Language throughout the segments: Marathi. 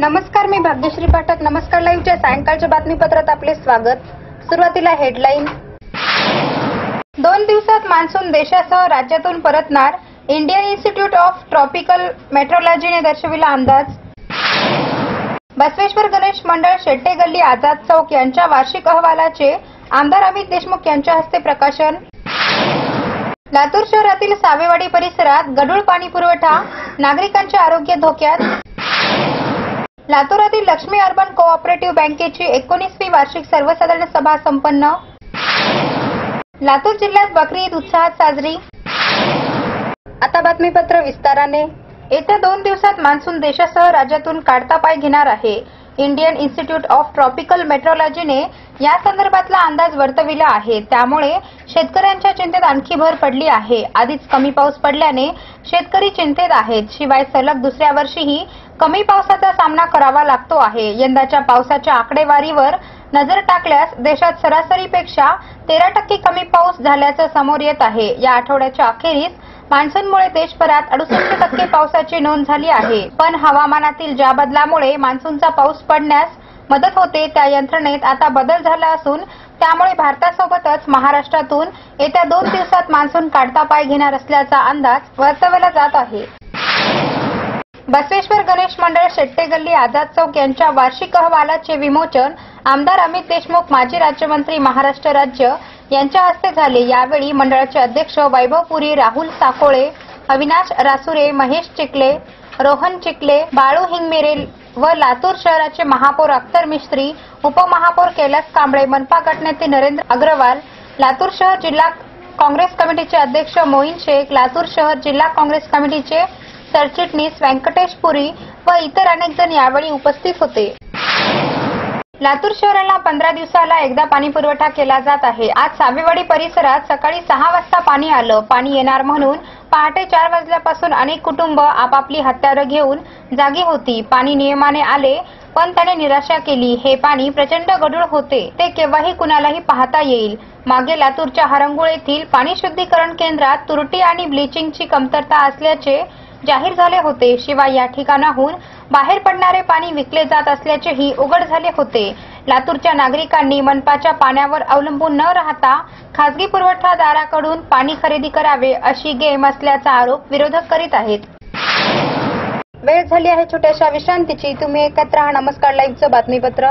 नमस्कार मी भाग्यश्री पाठक. नमस्कार लाईव्हच्या सायंकाळच्या बातमीपत्रात आपले स्वागत. सुरुवातीला हेडलाईन. दोन दिवसात मान्सून देशासह राज्यातून परतणार. इंडियन इन्स्टिट्यूट ऑफ ट्रॉपिकल मेट्रोलॉजीने दर्शविला अंदाज. बसवेश्वर गणेश मंडळ शेट्टे गल्ली आझाद चौक यांच्या वार्षिक अहवालाचे आमदार अमित देशमुख यांच्या हस्ते प्रकाशन. लातूर शहरातील सावेवाडी परिसरात गढूळ पाणी पुरवठा. नागरिकांचे आरोग्य धोक्यात. लातूरातील लक्ष्मी अर्बन कोऑपरेटिव्ह बँकेची एकोणीसवी वार्षिक सर्वसाधारण सभा संपन्न. लातूर जिल्ह्यात बकरी ईद उत्साहात साजरी. आता बातमीपत्र विस्ताराने. येत्या दोन दिवसात मान्सून देशासह राज्यातून काढता पाय घेणार आहे. इंडियन इन्स्टिट्यूट ऑफ ट्रॉपिकल मेट्रोलॉजीने या संदर्भातला अंदाज वर्तविला आहे. त्यामुळे शेतकऱ्यांच्या चिंतेत आणखी भर पडली आहे. आधीच कमी पाऊस पडल्याने शेतकरी चिंतेत आहेत. शिवाय सलग दुसऱ्या वर्षीही कमी पावसाचा सामना करावा लागतो आहे. यंदाच्या पावसाच्या आकडेवारीवर नजर टाकल्यास देशात सरासरीपेक्षा तेरा टक्के कमी पाऊस झाल्याचं समोर येत आहे. या आठवड्याच्या अखेरीस मान्सूनमुळे देशभरात अडुसष्ट टक्के पावसाची नोंद झाली आहे. पण हवामानातील ज्या बदलामुळे मान्सूनचा पाऊस पडण्यास मदत होते त्या यंत्रणेत आता बदल झाला असून त्यामुळे भारतासोबतच महाराष्ट्रातून येत्या दोन दिवसात मान्सून काढता पाय घेणार असल्याचा अंदाज वर्तवला जात आहे. बसवेश्वर गणेश मंडळ शेट्टे गल्ली आझाद चौक यांच्या वार्षिक अहवालाचे विमोचन आमदार अमित देशमुख माजी राज्यमंत्री महाराष्ट्र राज्य यांच्या हस्ते झाले. यावेळी मंडळाचे अध्यक्ष वैभवपुरी राहुल साकोळे अविनाश रासुरे महेश चिखले रोहन चिखले बाळू हिंगमिरे व लातूर शहराचे महापौर अख्तर मिस्त्री उपमहापौर कैलास कांबळे मनपा गटनेते नरेंद्र अग्रवाल लातूर शहर जिल्हा काँग्रेस कमिटीचे अध्यक्ष मोईन शेख लातूर शहर जिल्हा काँग्रेस कमिटीचे सरचिटणीस व्यंकटेश पुरी व इतर अनेक जण यावेळी उपस्थित होते. लातूर शहराला पंधरा दिवसाला एकदा पाणी पुरवठा केला जात आहे. आज सावेवाडी परिसरात सकाळी सहा वाजता पाणी आलं. पाणी येणार म्हणून पहाटे चार वाजल्यापासून अनेक कुटुंब आपापली हत्यारं घेऊन जागी होती. पाणी नियमाने आले पण त्याने निराशा केली. हे पाणी प्रचंड गढूळ होते. ते केव्हाही कुणालाही पाहता येईल. मागे लातूरच्या हरंगुळ येथील पाणी शुद्धीकरण केंद्रात तुरटी आणि ब्लिचिंगची कमतरता असल्याचे जाहीर झाले होते. शिवाय या ठिकाणाहून बाहेर पडणारे पाणी विकले जात असल्याचेही उघड झाले होते. लातूरच्या नागरिकांनी मनपाच्या पाण्यावर अवलंबून न राहता खासगी पुरवठादाराकडून पाणी खरेदी करावे अशी गेम असल्याचा आरोप विरोधक करीत आहेत. वेळ झाली आहे छोट्याशा विश्रांतीची. तुम्ही एकत्र राहा. नमस्कार. लाईव्हचं बातमीपत्र.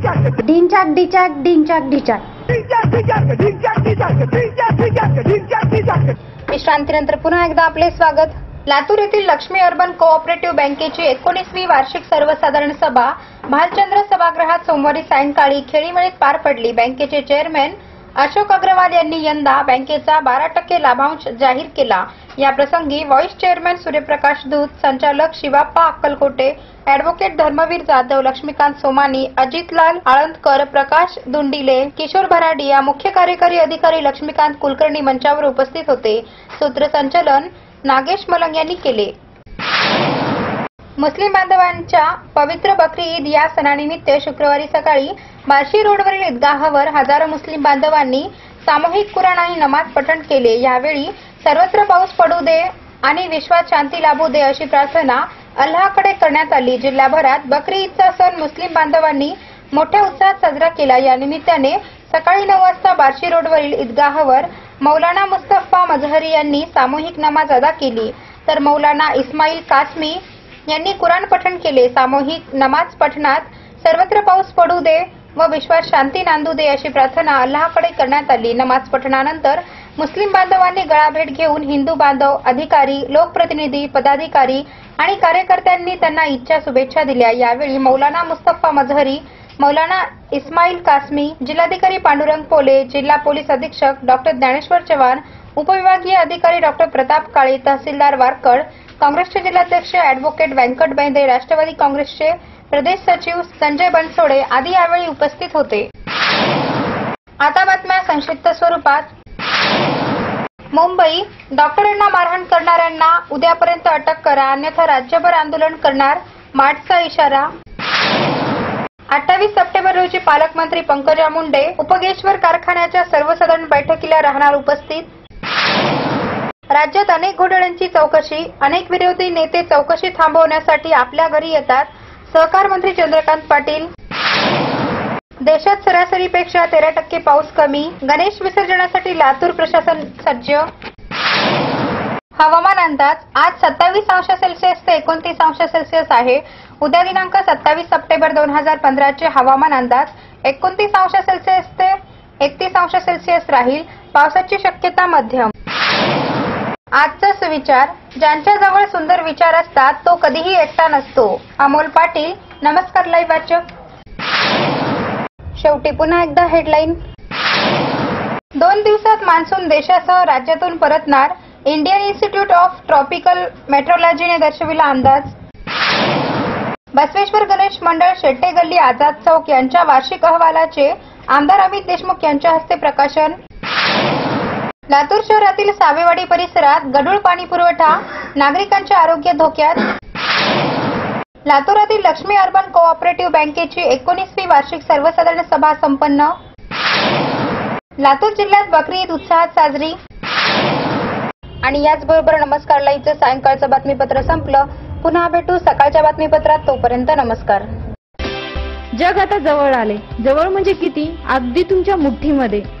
डिंचाक डिचाक डिंचाक डिचाक विश्रांतीनंतर पुन्हा एकदा आपले स्वागत. लातूर येथील लक्ष्मी अर्बन कोऑपरेटिव्ह बँकेची एकोणीसवी वार्षिक सर्वसाधारण सभा भालचंद्र सभागृहात सोमवारी सायंकाळी खेळीमेळीत पार पडली. बँकेचे चेअरमॅन अशोक अग्रवाल यांनी यंदा बँकेचा बारा टक्के लाभांश जाहीर केला. या प्रसंगी व्हाईस चेअरमॅन सूर्यप्रकाश दूत संचालक शिवाप्पा अक्कलकोटे अॅडव्होकेट धर्मवीर जाधव लक्ष्मीकांत सोमानी अजितलाल आळंदकर प्रकाश दुंडिले किशोर भराडिया मुख्य कार्यकारी अधिकारी लक्ष्मीकांत कुलकर्णी मंचावर उपस्थित होते. सूत्रसंचालन नागेश मलंग यांनी केले. मुस्लिम बांधवांच्या पवित्र बकरी ईद या सणानिमित्त शुक्रवारी सकाळी बार्शी रोडवरील ईदगाहावर हजारो मुस्लिम बांधवांनी सामूहिक कुराण आणि नमाज पठण केले. यावेळी सर्वत्र पाऊस पडू दे आणि विश्वात शांती लाभू दे अशी प्रार्थना अल्लाहकडे करण्यात आली. जिल्हाभरात बकरी ईदचा सण मुस्लिम बांधवांनी मोठ्या उत्साहात साजरा केला. या निमित्ताने सकाळी नऊ वाजता बार्शी रोडवरील ईदगाहावर मौलाना मुस्तफा मजहरी यांनी सामूहिक नमाज अदा केली. तर मौलाना इस्माईल कासमी यांनी कुराण पठण केले. सामूहिक नमाज पठणात सर्वत्र पाऊस पडू दे व विश्वास शांती नांदू दे अशी प्रार्थना अल्लाहकडे करण्यात आली. नमाज पठणानंतर मुस्लिम बांधवांनी गळाभेट घेऊन हिंदू बांधव अधिकारी लोकप्रतिनिधी पदाधिकारी आणि कार्यकर्त्यांनी त्यांना इच्छा शुभेच्छा दिल्या. यावेळी मौलाना मुस्तफा मजहरी मौलाना इस्माईल कासमी जिल्हाधिकारी पांडुरंग पोले जिल्हा पोलीस अधीक्षक डॉक्टर ज्ञानेश्वर चव्हाण उपविभागीय अधिकारी डॉक्टर प्रताप काळे तहसीलदार वारकड काँग्रेसचे जिल्हाध्यक्ष अॅडव्होकेट व्यंकट बैंदे राष्ट्रवादी काँग्रेसचे प्रदेश सचिव संजय बनसोडे आदी यावेळी उपस्थित होते. आता बातम्या संक्षिप्त स्वरूपात. मुंबई डॉक्टरांना मारहाण करणाऱ्यांना उद्यापर्यंत अटक करा अन्यथा राज्यभर आंदोलन करणार मार्चचा इशारा. अठ्ठावीस सप्टेंबर रोजी पालकमंत्री पंकजा मुंडे उपगेश्वर कारखान्याच्या सर्वसाधारण बैठकीला राहणार उपस्थित राज्यात अनेक घोटाळ्यांची चौकशी अनेक विरोधी नेते चौकशी थांबवण्यासाठी आपल्या घरी येतात. सहकार मंत्री चंद्रकांत पाटील. देशात सरासरीपेक्षा तेरा टक्के पाऊस कमी. गणेश विसर्जनासाठी लातूर प्रशासन सज्ज. हवामान अंदाज आज सत्तावीस अंश सेल्सिअस ते एकोणतीस अंश सेल्सिअस आहे. उद्या दिनांक सत्तावीस सप्टेंबर दोन हजार पंधराचे हवामान अंदाज एकोणतीस अंश सेल्सिअस ते एकतीस अंश सेल्सिअस राहील. पावसाची शक्यता मध्यम. आजचा सुविचार ज्यांच्याजवळ सुंदर विचार असतात तो कधीही एकटा नसतो. अमोल पाटील नमस्कार लाईव्ह वाचक. शेवटी पुन्हा एकदा हेडलाईन दोन दिवसात मान्सून देशासह राज्यातून परतणार. इंडियन इन्स्टिट्यूट ऑफ ट्रॉपिकल मेट्रोलॉजीने दर्शविला अंदाज. बसवेश्वर गणेश मंडळ शेट्टे गल्ली आझाद चौक यांच्या वार्षिक अहवालाचे आमदार अमित देशमुख यांच्या हस्ते प्रकाशन. लातूर शहरातील सावेवाडी परिसरात गढूळ पाणी पुरवठा नागरिकांचे आरोग्य धोक्यात. लातूरातील लक्ष्मी अर्बन कोऑपरेटिव्ह बँकेची एकोणीसवी वार्षिक सर्वसाधारण सभा संपन्न. लातूर जिल्ह्यात बकरी ईद उत्साहात साजरी. आणि याचबरोबर नमस्कार लाईव्हचं सायंकाळचं बातमीपत्र संपलं. पुन्हा भेटू सकाळच्या बातमीपत्रात. तोपर्यंत नमस्कार. जग आता जवळ आले. जवळ म्हणजे किती? अगदी तुमच्या मुठ्ठीमध्ये.